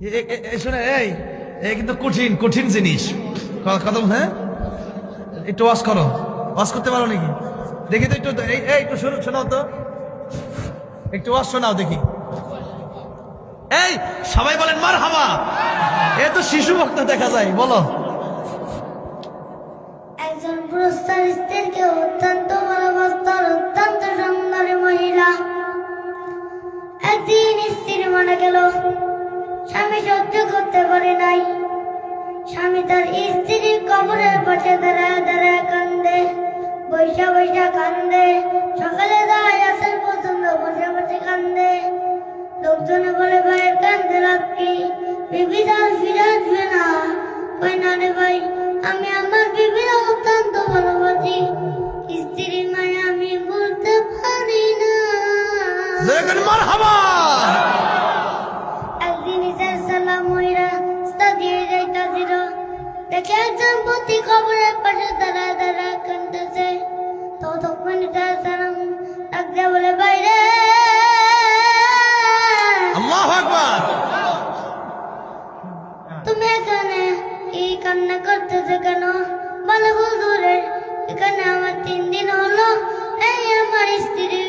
এ- এ- এ- শুনে, এই এই কিন্তু কঠিন কঠিন জিনিস। কথা হ্যাঁ? একটু ওয়াশ করো। ওয়াশ করতে পারো নাকি? দেখি তো একটু, এই একটু শোনো শোনাও তো। একটু ওয়াশ শোনাও দেখি। এই, সবাই বলেন মার হাবা এ তো শিশু ভক্ত দেখা যায়, বলো। একজন পুরস্কার স্ত্রীকে অত্যন্ত ভালোবাসতার অত্যন্ত সুন্দরী মহিলা। একদিন স্ত্রী মারা গেল সহ্য করতে পারে নাই। স্বামী তার স্ত্রীর কবরের পাশে দাঁড়ায় দাঁড়ায় কান্দে, বৈশা বৈশা কান্দে। সকালে দাঁড়ায় আসেন পর্যন্ত বসে বসে কান্দে। বলে ভাইয়ের কান্দে ফিরে আসবে না। না রে ভাই, আমি আমার বিবির অত্যন্ত ভালোবাসি। স্ত্রীর মায়া আমি বলতে পারি না। দেখেন দেখে একজন পতি খবরের পাশে দাঁড়ায় দাঁড়ায় কান্দতেছে তো তখন সালাম ডাকতে বলে বাইরে তুমি এখানে এই কান্না করতেছো কেন? বলো হুজুরে এখানে আমার তিন দিন হলো। এই আমার স্ত্রী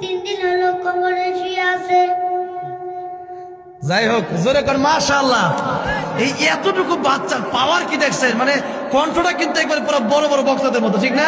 তিন দিন হলো কবরে শুয়ে আছে। যাই হোক জোরে কর মাশাআল্লাহ। এই এতটুকু বাচ্চার পাওয়ার কি দেখছেন? মানে কণ্ঠটা কিন্তু একবার পুরো বড় বড় বক্তাদের মতো, ঠিক না?